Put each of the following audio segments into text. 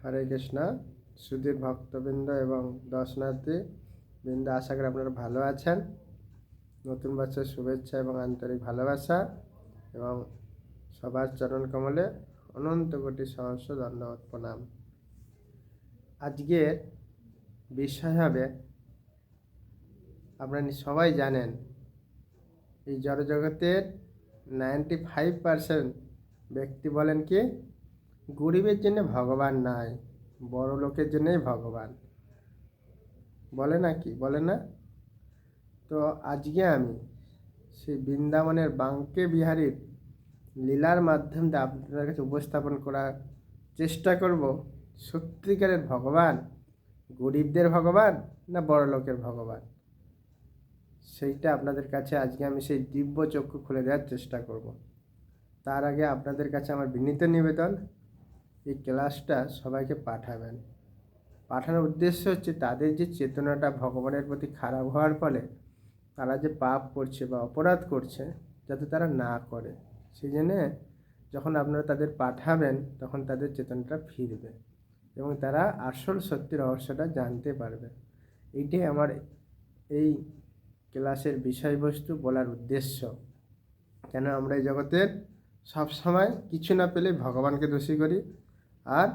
হরে কৃষ্ণ, সুধীর ভক্তবৃন্দ এবং দর্শনার্থী বৃন্দ, আশা করি আপনারা ভালো আছেন। নতুন বছর শুভেচ্ছা এবং আন্তরিক ভালোবাসা এবং সবার চরণ কমলে অনন্ত কোটি সহস্র ধন্যবাদ প্রণাম। আজকের বিষয় হবে, আপনারা সবাই জানেন, এই জড়জগতের নাইনটি ফাইভ পার্সেন্ট ব্যক্তি বলেন কি? গরিবের জন্য ভগবান নাই, বড় লোকের জন্যই ভগবান। বলে না কি? বলে না? তো আজকে আমি সেই বৃন্দাবনের বাঙ্কে বিহারীর লীলার মাধ্যম দিয়ে আপনাদের কাছে উপস্থাপন করার চেষ্টা করব। সত্যিকারের ভগবান গরিবদের ভগবান না বড় লোকের ভগবান? সেইটা আপনাদের কাছে আজকে আমি সেই দিব্য চক্ষু খুলে দেওয়ার চেষ্টা করব। তার আগে আপনাদের কাছে আমার বিনীত নিবেদন এই ক্লাসটা সবাইকে পাঠাবেন। পাঠানোর উদ্দেশ্য হচ্ছে তাদের যে চেতনাটা ভগবানের প্রতি খারাপ হওয়ার ফলে তারা যে পাপ করছে বা অপরাধ করছে, যাতে তারা না করে। সেই জন্যে যখন আপনারা তাদের পাঠাবেন, তখন তাদের চেতনাটা ফিরবে এবং তারা আসল সত্যি রহস্যটা জানতে পারবে। এইটাই আমার এই ক্লাসের বিষয়বস্তু বলার উদ্দেশ্য। কেন আমরা এই জগতের সবসময় কিছু না পেলে ভগবানকে দোষী করি? আর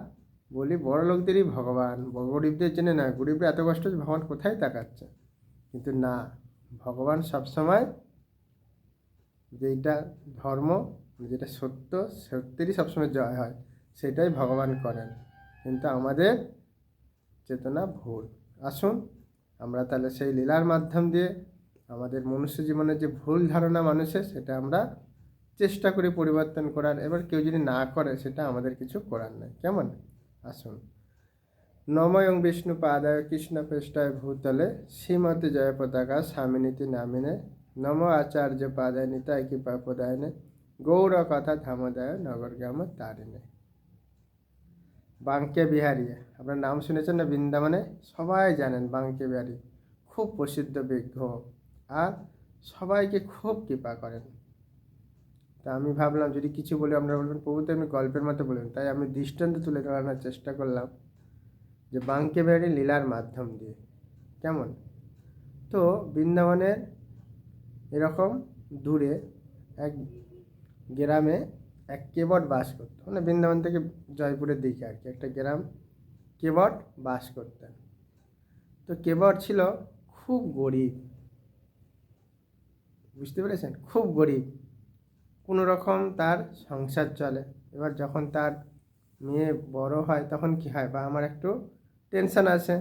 বলি, বড় লোকদেরই ভগবান। গরিবদের জন্য না, গরিবরা এত কষ্ট ভগবান কোথায় তাকাচ্ছে? কিন্তু না, ভগবান সবসময় যেইটা ধর্ম, যেটা সত্য, সত্যেরই সবসময় জয় হয়, সেটাই ভগবান করেন। কিন্তু আমাদের চেতনা ভুল। আসুন, আমরা তাহলে সেই লীলার মাধ্যম দিয়ে আমাদের মনুষ্য জীবনের যে ভুল ধারণা মানুষের, সেটা আমরা চেষ্টা করি পরিবর্তন করার, এবার কেউ যদি না করে, সেটা আমাদের কিছু করার নেই। কেমন? আসুন। নময়ং বিষ্ণু পাদায় কৃষ্ণ পৃষ্ঠায় ভূতলে শ্রীমতী জয় পতাকা স্বামিনীতি নামিনে নম আচার্য পাদায় নিতায় কৃপা পদায়নে গৌর কথা ধামদায় নগর গ্রাম তারিণে। বাঙ্কে বিহারী, আপনার নাম শুনেছেন না বৃন্দাবনে? সবাই জানেন বাঙ্কে বিহারী। খুব প্রসিদ্ধ বিজ্ঞ আর সবাইকে খুব কৃপা করেন। তা আমি ভাবলাম যদি কিছু বলে আপনারা বলবেন প্রভু তো এমনি গল্পের মতো বলবেন তাই আমি দৃষ্টান্ত তুলে ধরানোর চেষ্টা করলাম যে বাঙ্কে বিহারী লীলার মাধ্যম দিয়ে। কেমন? তো বৃন্দাবনের এরকম দূরে এক গ্রামে এক কেবট বাস করতো। মানে বৃন্দাবন থেকে জয়পুরের দিকে আর কি, একটা গ্রাম কেবট বাস করতেন। তো কেবট ছিল খুব গরিব। বুঝতে পেরেছেন? খুব গরিব। কোনো রকম তার সংসার চলে। এবার যখন তার মেয়ে বড় হয় তখন কি হয়? বা আমার একটু টেনশন আছে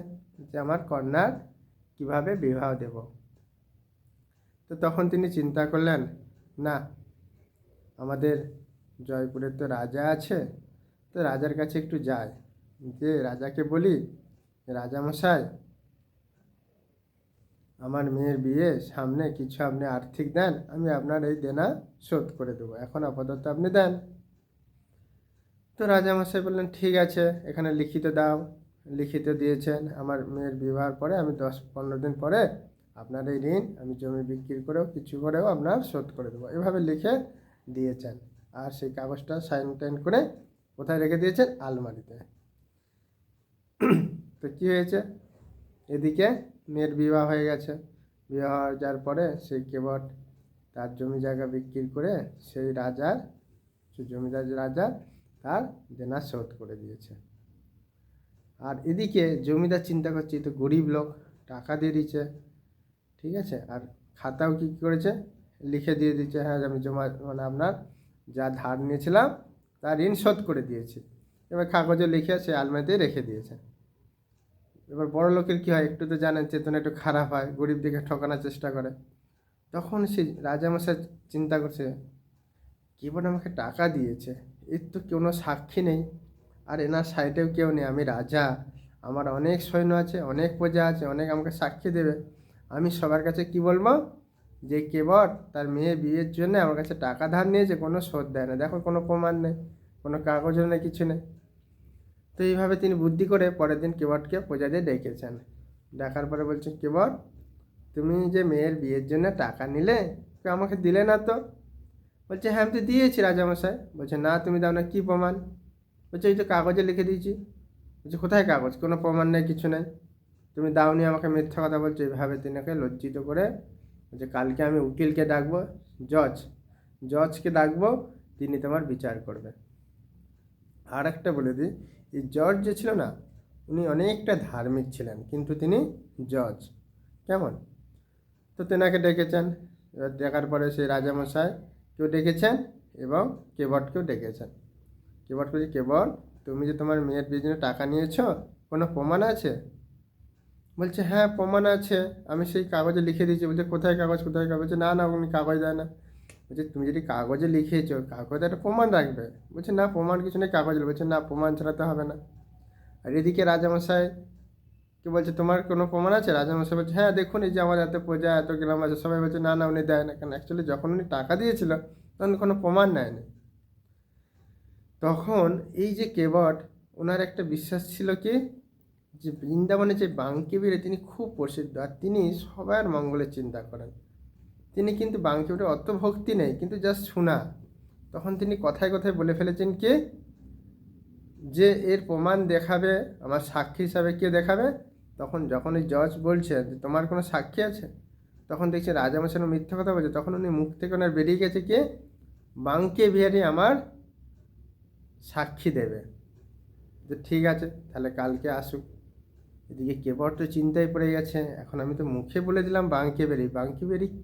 যে আমার কন্যার কীভাবে বিবাহ দেব? তো তখন তিনি চিন্তা করলেন, না, আমাদের জয়পুরের তো রাজা আছে, তো রাজার কাছে একটু যায় যে রাজাকে বলি, রাজামশাই আমার মেয়ের বিয়ে, সামনে কিছু আপনি আর্থিক দেন, আমি আপনার এই দেনা শোধ করে দেবো। এখন আপাতত আপনি দেন। তো রাজামশাই বললেন, ঠিক আছে, এখানে লিখিত দাও। লিখিত দিয়েছেন। আমার মেয়ের বিবাহের পরে আমি দশ পনেরো দিন পরে আপনার এই ঋণ, আমি জমি বিক্রি করেও, কিছু করেও আপনার শোধ করে দেবো। এভাবে লিখে দিয়েছেন। আর সেই কাগজটা সাইন টাইন করে কোথায় রেখে দিয়েছেন? আলমারিতে। তো কী হয়েছে? এদিকে মেয়ের বিবাহ হয়ে গেছে। বিবাহ হয়ে যাওয়ার পরে সেই কেবট তার জমি জায়গা বিক্রি করে সেই রাজার জমিদার রাজা তার দেনা শোধ করে দিয়েছে। আর এদিকে জমিদার চিন্তা করছে তো গরিব লোক, টাকা দিয়ে দিচ্ছে। ঠিক আছে? আর খাতাও কী করেছে? লিখে দিয়ে দিচ্ছে হ্যাঁ আমি জমা মানে আপনার যা ধার নিয়েছিলাম, তার ঋণ শোধ করে দিয়েছি। এবার কাগজে লিখে সে আলমারিতে রেখে দিয়েছে। এবার বড় লোকের কী হয়? একটু তো জানেন, চেতনা একটু খারাপ হয়, গরিব দিকে ঠকানোর চেষ্টা করে। তখন সেই রাজামশাই চিন্তা করছে কেবল আমাকে টাকা দিয়েছে? এর তো কোনো সাক্ষী নেই। আর এনার সাইডেও কেউ নেই। আমি রাজা। আমার অনেক সৈন্য আছে, অনেক প্রজা আছে, অনেক আমাকে সাক্ষী দেবে। আমি সবার কাছে কি বলব? যে কেবট তার মেয়ে বিয়ের জন্য আমার কাছে টাকা ধার নিয়েছে, কোনো শোধ দেয় না। দেখো, কোনো প্রমাণ নেই, কোনো কাগজও নেই, কিছু নেই। তো এইভাবে তিনি বুদ্ধি করে পরের দিন কেবটকে প্রজাদের ডেকেছেন। ডাকার পরে বলছেন কেবট, তুমি যে মেয়ের বিয়ের জন্য টাকা নিলে আমাকে দিলে না তো? বলছে হ্যাঁ আমি তো দিয়েছি রাজামশাই। বলছে, না, তুমি দাও না, কী প্রমাণ? বলছে, এই তো কাগজে লিখে দিয়েছি। বলছে, কোথায় কাগজ? কোনো প্রমাণ নেই, কিছু নেই। তুমি দাওনি আমাকে মিথ্যা কথা বলছো। এইভাবে তিনাকে লজ্জিত করে বলছে, কালকে আমি উকিলকে ডাকবো, জজ, জজকে ডাকবো, তিনি তোমার বিচার করবে। আর একটা বলে দিই এই জজ যে ছিল না, উনি অনেকটা ধার্মিক ছিলেন, কিন্তু তিনি জজ। কেমন? তো তেনাকে ডেকেছেন। এবার দেখার পরে সেই রাজামশাই কেউ ডেকেছেন এবং কেবটকেও ডেকেছেন। কেবট বলছে কেবল তুমি যে তোমার মেয়ের বিয়ের জন্য টাকা নিয়েছো, কোনো প্রমাণ আছে? বলছে হ্যাঁ প্রমাণ আছে। আমি সেই কাগজে লিখে দিয়েছি। বলছে, কোথায় কাগজ কোথায় কাগজ? না না, উনি কাগজ দেয় না। বলছে, তুমি যদি কাগজে লিখেছো, কাগজে একটা প্রমাণ রাখবে। বলছে, না, প্রমাণ কিছু নেই, কাগজ বলছে, না, প্রমাণ ছাড়া তো হবে না। আর এদিকে রাজামশাই কি বলছে, তোমার কোনো প্রমাণ আছে? রাজামশাই বলছে হ্যাঁ দেখুন, এই যে আমার এত প্রজা, এত গ্রাম আছে, সবাই বলছে, না না, উনি দেয় না। কারণ অ্যাকচুয়ালি যখন উনি টাকা দিয়েছিল, তখন কোনো প্রমাণ নেয়নি। তখন এই যে কেবট, ওনার একটা বিশ্বাস ছিল কি, যে বৃন্দাবনে যে বাঙ্কিবিরে তিনি খুব প্রসিদ্ধ, আর তিনি সবার মঙ্গলের চিন্তা করেন। তিনি কিন্তু বাঙ্কিবিরে অত ভক্তি নেই, কিন্তু জাস্ট শোনা। তখন তিনি কথায় কথায় বলে ফেলেছেন কি? যে এর প্রমাণ দেখাবে, আমার সাক্ষী হিসাবে কে দেখাবে? তখন যখন ওই জজ বলছে যে, তোমার কোনো সাক্ষী আছে? তখন দেখছে রাজামশাই মিথ্যা কথা বলছে। তখন উনি মুখ থেকে ওনার বেরিয়ে গেছে কে? বাংকে বিহারি আমার সাক্ষী দেবে। যে ঠিক আছে, তাহলে কালকে আসুক। এদিকে কেবর তো চিন্তায় পড়ে গেছে। এখন আমি তো মুখে বলে দিলাম বাংকে বেরি বাঙ্কে বেরি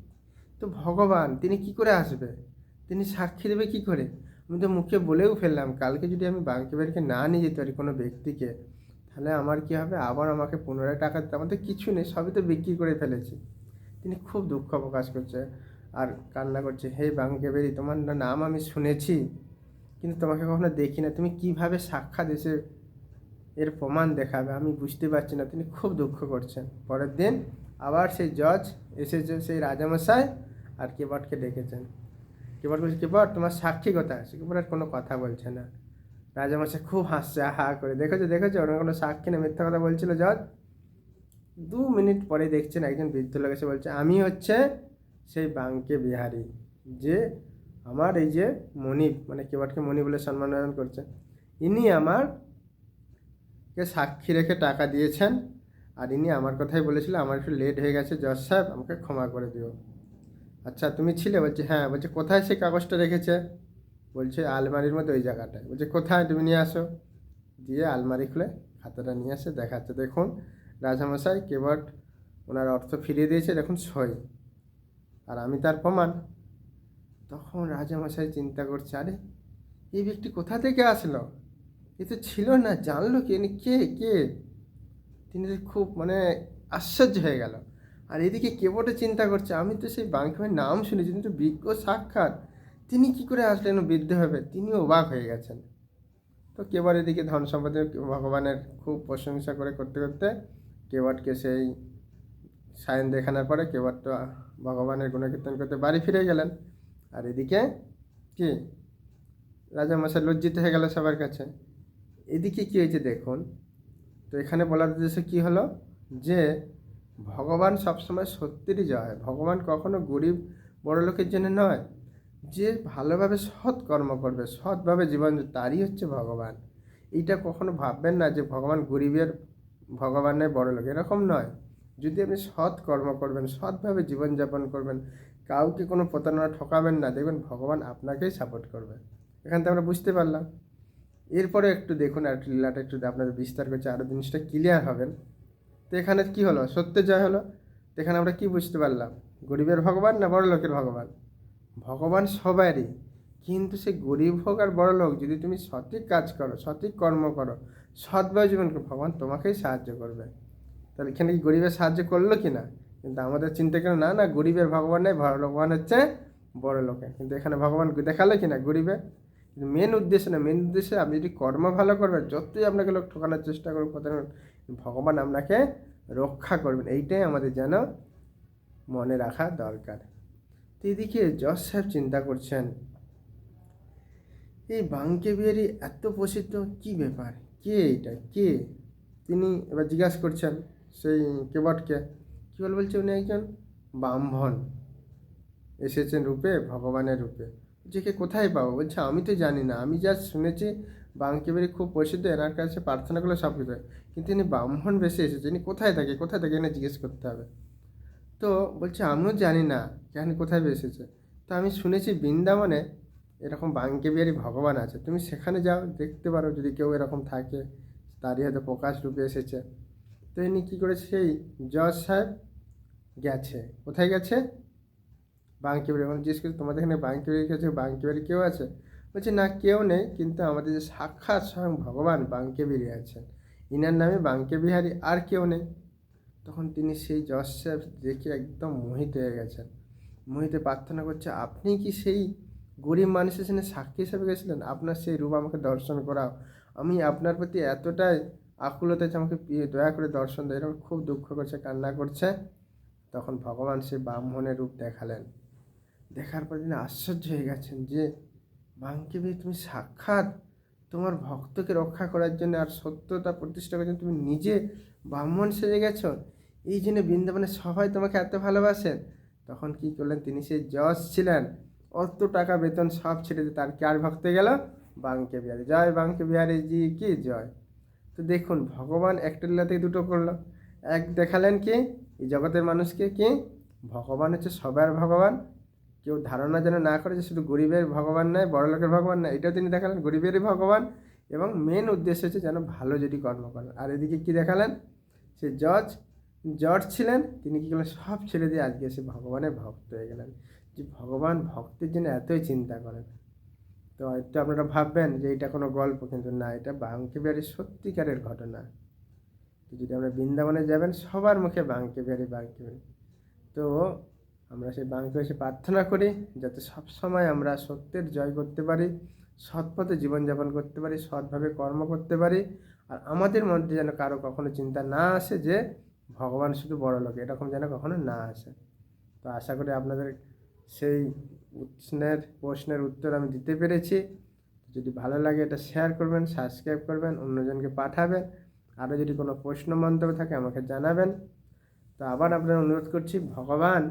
তো ভগবান, তিনি কি করে আসবে? তিনি সাক্ষী দেবে কি করে? আমি তো মুখে বলেও ফেললাম, কালকে যদি আমি বাঙ্কে বেরিকে না নিয়ে যেতে পারি কোনো ব্যক্তিকে, তাহলে আমার কি হবে? আবার আমাকে পুনরায় টাকা দিতে আমার তো কিছু নেই, সবই তো বিক্রি করে ফেলেছি। তিনি খুব দুঃখ প্রকাশ করছে আর কান্না করছে, হে বাঙ্কে বেরি তোমার নাম আমি শুনেছি, কিন্তু তোমাকে কখনো দেখি না। তুমি কীভাবে সাক্ষাৎ এসে এর প্রমাণ দেখাবে? আমি বুঝতে পারছি না। তিনি খুব দুঃখ করছেন। পরের দিন আবার সেই জজ এসেছে, সেই রাজামশাই আর কেবটকে ডেকেছেন কেবট বলছে কেবট তোমার সাক্ষী কোথায়? আছে কেবট আর কোনো কথা বলছে না। রাজা রাজামশাই খুব হাসছে হা করে। দেখেছ দেখেছ? ওনার কোনো সাক্ষী না? মিথ্যা কথা বলছিল জজ। দু মিনিট পরে দেখছেন একজন বৃদ্ধ লোক এসে বলছে, আমি হচ্ছে সেই বাঙ্কে বিহারি, যে আমার এই যে মণি মানে কেবটকে মণি বলে সম্মান করছে। ইনি আমার কে সাক্ষী রেখে টাকা দিয়েছেন, আর ইনি আমার কথাই বলেছিল। আমার একটু লেট হয়ে গেছে, জজ সাহেব, আমাকে ক্ষমা করে দিও। আচ্ছা তুমি ছিলে? বলছে হ্যাঁ। বলছে, কোথায় সেই কাগজটা রেখেছে? বলছে, আলমারির মধ্যে ওই জায়গাটায়। বলছে, কোথায় তুমি নিয়ে আসো? দিয়ে আলমারি খুলে খাতাটা নিয়ে আসে, দেখাচ্ছে। দেখুন, রাজামশাই কেবট ওনার অর্থ ফিরিয়ে দিয়েছে, দেখুন, সই। আর আমি তার প্রমাণ। তখন রাজামশাই চিন্তা করছে, আরে, এই ব্যক্তি কোথা থেকে আসলো? এ তো ছিল না, জানলো কে? কে? কে? তিনি খুব মানে আশ্চর্য হয়ে গেল। আর এদিকে কেবটে চিন্তা করছে? আমি তো সেই বাঙ্কিমের নাম শুনেছি, কিন্তু বিজ্ঞ সাক্ষাৎ। তিনি কি করে আসলেন বৃদ্ধ হবে? তিনি অবাক হয়ে গেছেন। তো কেবল এদিকে ধন সম্পদের ভগবানের খুব প্রশংসা করে করতে করতে কেবটকে সেই সায়ন দেখানোর পরে কেবট তো ভগবানের গুণকীর্তন করতে বাড়ি ফিরে গেলেন। আর এদিকে কি? রাজামশাই লজ্জিত হয়ে গেল সবার কাছে। এদিকে কী হয়েছে দেখুন। তো এখানে বলার উদ্দেশ্য কী হলো? যে ভগবান সবসময় সত্যিরই জয়। ভগবান কখনো গরিব বড় লোকের জন্য নয়। যে ভালোভাবে সৎ কর্ম করবে, সৎভাবে জীবন তারই হচ্ছে ভগবান। এইটা কখনো ভাববেন না যে ভগবান গরিবের, ভগবানের বড় লোক এরকম নয়। যদি আপনি সৎ কর্ম করবেন, সৎভাবে জীবনযাপন করবেন, কাউকে কোনো প্রতারণা ঠকাবেন না, দেখবেন ভগবান আপনাকেই সাপোর্ট করবে। এখান থেকে আমরা বুঝতে পারলাম। এরপরে একটু দেখুন, আর লীলাটা একটু আপনাদের বিস্তার করছে আরও জিনিসটা ক্লিয়ার হবেন তো এখানে কি হলো? সত্যের জয় হলো। তো এখানে আমরা কি বুঝতে পারলাম? গরিবের ভগবান না বড় লোকের ভগবান? ভগবান সবারই কিন্তু সে গরিব হোক আর বড় লোক, যদি তুমি সঠিক কাজ করো, সঠিক কর্ম করো, সৎভাবে জীবন ভগবান তোমাকেই সাহায্য করবে। তাহলে এখানে কি গরিবের সাহায্য করল কি না? কিন্তু আমাদের চিন্তা কেন? না না, গরিবের ভগবান নেই ভগবান হচ্ছে বড় লোকের কিন্তু এখানে ভগবান দেখাল কি না? কিন্তু মেন উদ্দেশ্য না মেন উদ্দেশ্যে আপনি যদি কর্ম ভালো করবেন, যতই আপনাকে লোক ঠকানোর চেষ্টা করুন কথা ভগবান আপনাকে রক্ষা করবেন। এইটাই আমাদের যেন মনে রাখা দরকার। এদিকে যশ সাহেব চিন্তা করছেন, এই বাঙ্কে বিহারি এত প্রসিদ্ধ, কি ব্যাপার? কে এটা কে? তিনি এবার জিজ্ঞাসা করছেন সেই কেবটকে, কী বল বলছে উনি একজন? ব্রাহ্মণ। এসেছেন রূপে, ভগবানের রূপে। কে কোথায় পাবো? বলছে, আমি তো জানি না। আমি যা শুনেছি বাঙ্কিবিহারী খুব প্রসিদ্ধ। এনার কাছে প্রার্থনা করলে সব কিছু কিন্তু ইনি ব্রাহ্মণ বেশি এসেছে, ইনি কোথায় থাকে কোথায় থাকে এনে জিজ্ঞেস করতে হবে। তো বলছে, আমিও জানি না কেন কোথায় এসেছে। তো আমি শুনেছি বৃন্দাবনে এরকম বাঙ্কে বিহারী ভগবান আছে। তুমি সেখানে যাও, দেখতে পারো যদি কেউ এরকম থাকে, তারই হয়তো প্রকাশ রূপে এসেছে। তো ইনি কী করেছে, সেই জজ সাহেব গেছে। কোথায় গেছে? বাঙ্কি বাড়ি এখন জিজ্ঞেস করছি, তোমাদের এখানে বাঙ্কি বাড়ি গেছে বাঙ্কি বাড়ি কেউ আছে? বলছে, না, কেউ নেই, কিন্তু আমাদের যে সাক্ষাৎ স্বয়ং ভগবান বাঙ্কে বিহারী আছেন। ইনার নামে বাঙ্কে বিহারী আর কেউ নেই। তখন তিনি সেই যশ সাহেব দেখে একদম মোহিত হয়ে গেছেন। মোহিতে প্রার্থনা করছে, আপনি কি সেই গরিব মানুষের সামনে সাক্ষী হিসেবে গেছিলেন? আপনার সেই রূপ আমাকে দর্শন করাও। আমি আপনার প্রতি এতটাই আকুলতা যে আমাকে দয়া করে দর্শন দেয় এরকম খুব দুঃখ করছে, কান্না করছে। তখন ভগবান সেই ব্রাহ্মণের রূপ দেখালেন। দেখার পর তিনি আশ্চর্য হয়ে গেছেন যে বাঙ্কিবি তুমি সাক্ষাৎ তোমার ভক্তকে রক্ষা করার জন্য আর সত্যতা প্রতিষ্ঠা করার জন্য তুমি নিজে ব্রাহ্মণ সেজে গেছো? এই জন্য বৃন্দাবনে সবাই তোমাকে এত ভালোবাসেন তখন কি করলেন? তিনি সে জজ ছিলেন। অত টাকা বেতন সব ছেড়ে দিয়ে তার কার ভক্তে গেল? বাংকে বিহারি। জয় বাংকে বিহারি জি কি জয়। তো দেখুন, ভগবান একটা লীলা থেকে দুটো করল। এক দেখালেন কি? এই জগতের মানুষকে কি? ভগবান হচ্ছে সবার ভগবান। কেউ ধারণা যেন না করে যে শুধু গরিবের ভগবান নয় বড় লোকের ভগবান নয়, এটাও তিনি দেখালেন, গরিবেরই ভগবান। এবং মেন উদ্দেশ্য হচ্ছে যেন ভালো যদি কর্ম করেন। আর এদিকে কি দেখালেন? সে জজ জজ ছিলেন, তিনি কী করলেন? সব ছেড়ে দিয়ে আজকে সে ভগবানের ভক্ত হয়ে গেলেন। যে ভগবান ভক্তের জন্য এতই চিন্তা করেন। তো হয়তো আপনারা ভাববেন যে এটা কোনো গল্প, কিন্তু না, এটা বাঙ্কে বিহারি সত্যিকারের ঘটনা। যদি আমরা বৃন্দাবনে যাবেন, সবার মুখে বাঙ্কে বিহারি বাঙ্কে বিহারি তো আমরা সেই বাঙ্কে এসে প্রার্থনা করি যাতে সব সময় আমরা সত্যের জয় করতে পারি সৎ পথে জীবনযাপন করতে পারি, সৎভাবে কর্ম করতে পারি। আর আমাদের মধ্যে যেন কারও কখনো চিন্তা না আসে যে ভগবান শুধু বড় লোক, এরকম যেন কখনো না আসে। তো আশা করি আপনাদের সেই প্রশ্নের প্রশ্নের উত্তর আমি দিতে পেরেছি। যদি ভালো লাগে এটা শেয়ার করবেন সাবস্ক্রাইব করবেন, অন্যজনকে পাঠাবেন। আরও যদি কোনো প্রশ্ন মন্তব্য থাকে আমাকে জানাবেন। তো আবার আপনার অনুরোধ করছি, ভগবান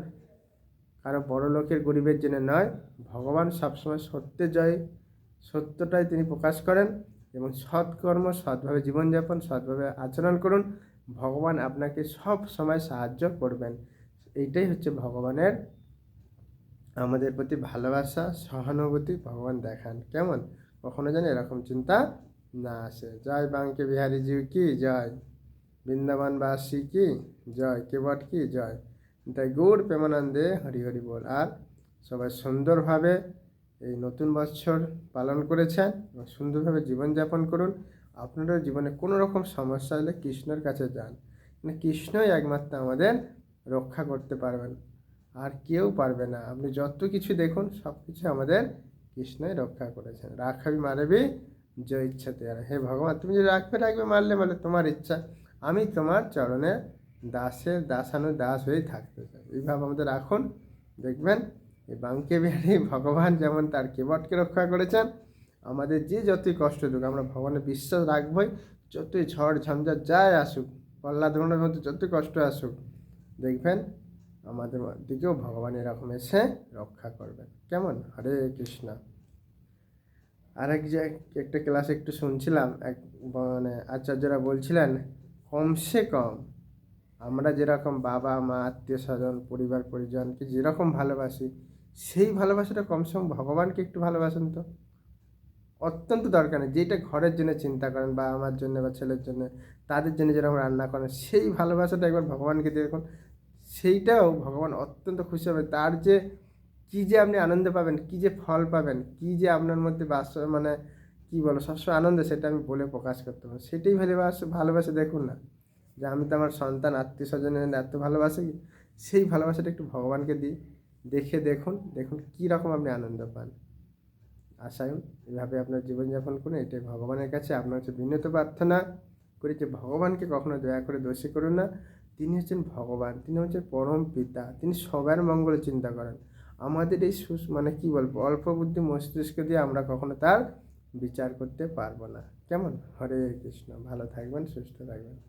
কারও বড় লোকের গরিবের জন্য নয়, ভগবান সবসময় সত্যের জয়, সত্যটাই তিনি প্রকাশ করেন এবং সৎকর্ম, সৎভাবে জীবনযাপন, সৎভাবে আচরণ করুন। ভগবান আপনাকে সব সময় সাহায্য করবেন। এইটাই হচ্ছে ভগবানের আমাদের প্রতি ভালোবাসা, সহানুভূতি ভগবান দেখান। কেমন? কখনো যেন এরকম চিন্তা না আসে। জয় বাঙ্কে বিহারী জি কি? জয়। বৃন্দাবনবাসী কি? জয়। কেবট কি? জয়। তাই গৌর প্রেমানন্দে হরি হরি বল আর সবাই সুন্দরভাবে এই নতুন বছর পালন করেছেন এবং সুন্দরভাবে জীবনযাপন করুন। আপনারও জীবনে কোনো রকম সমস্যা হলে কৃষ্ণের কাছে যান। মানে কৃষ্ণই একমাত্র আমাদের রক্ষা করতে পারবেন। আর কেউ পারবে না। আপনি যত কিছু দেখুন, সব কিছু আমাদের কৃষ্ণই রক্ষা করেছেন। রাখাবি মারবি যে ইচ্ছাতে। আর হে ভগবান, তুমি যদি রাখবে রাখবে মারলে মারলে তোমার ইচ্ছা। আমি তোমার চরণে দাসের দাসানু দাস হয়েই থাকতে চাই এইভাবে আমাদের রাখুন। দেখবেন, এই বাঙ্কে বিহারী ভগবান যেমন তার কেবটকে রক্ষা করেছেন, আমাদের যে যতই কষ্ট দুক, আমরা ভগবানের বিশ্বাস রাখবই। যতই ঝড় ঝঞ্ঝাট যাই আসুক পল্লা ধরনের মধ্যে যতই কষ্ট আসুক, দেখবেন আমাদের দিকেও ভগবান এরকম এসে রক্ষা করবেন। কেমন? হরে কৃষ্ণ। আরেক যে একটা ক্লাসে একটু শুনছিলাম, এক মানে আচার্যরা বলছিলেন, কমসে কম আমরা যেরকম বাবা, মা, আত্মীয় স্বজন, পরিবার, পরিজনকে যেরকম ভালোবাসি, সেই ভালোবাসাটা কমসে কম ভগবানকে একটু ভালোবাসেন তো। অত্যন্ত দরকার নেই। যেটা ঘরের জন্য চিন্তা করেন বা আমার জন্য বা ছেলের জন্য, তাদের জন্য যেরকম রান্না করেন, সেই ভালোবাসাটা একবার ভগবানকে দেখুন। সেইটাও ভগবান অত্যন্ত খুশি হবে। তার যে, কী যে আপনি আনন্দ পাবেন, কী যে ফল পাবেন, কী যে আপনার মধ্যে বাস মানে কী বলো সবসময় আনন্দ, সেটা আমি বলে প্রকাশ করতে পারব সেটাই ভালোবাসে ভালোবাসে দেখুন না। যে আমি তো আমার সন্তান আত্মীয় স্বজনের এত ভালোবাসি, সেই ভালোবাসাটা একটু ভগবানকে দিই। দেখে দেখুন দেখুন কী রকম আপনি আনন্দ পান। আশায়ন এভাবে আপনার জীবনযাপন করুন এটাই ভগবানের কাছে। আপনার হচ্ছে বিনীত প্রার্থনা করি যে ভগবানকে কখনো দয়া করে দোষী করুন না। তিনি হচ্ছেন ভগবান, তিনি হচ্ছেন পরম পিতা, তিনি সবার মঙ্গল চিন্তা করেন। আমাদের এই সুস মানে কি বলব, অল্প বুদ্ধি মস্তিষ্ক দিয়ে আমরা কখনো তার বিচার করতে পারব না। কেমন? হরে কৃষ্ণ। ভালো থাকবেন, সুস্থ থাকবেন।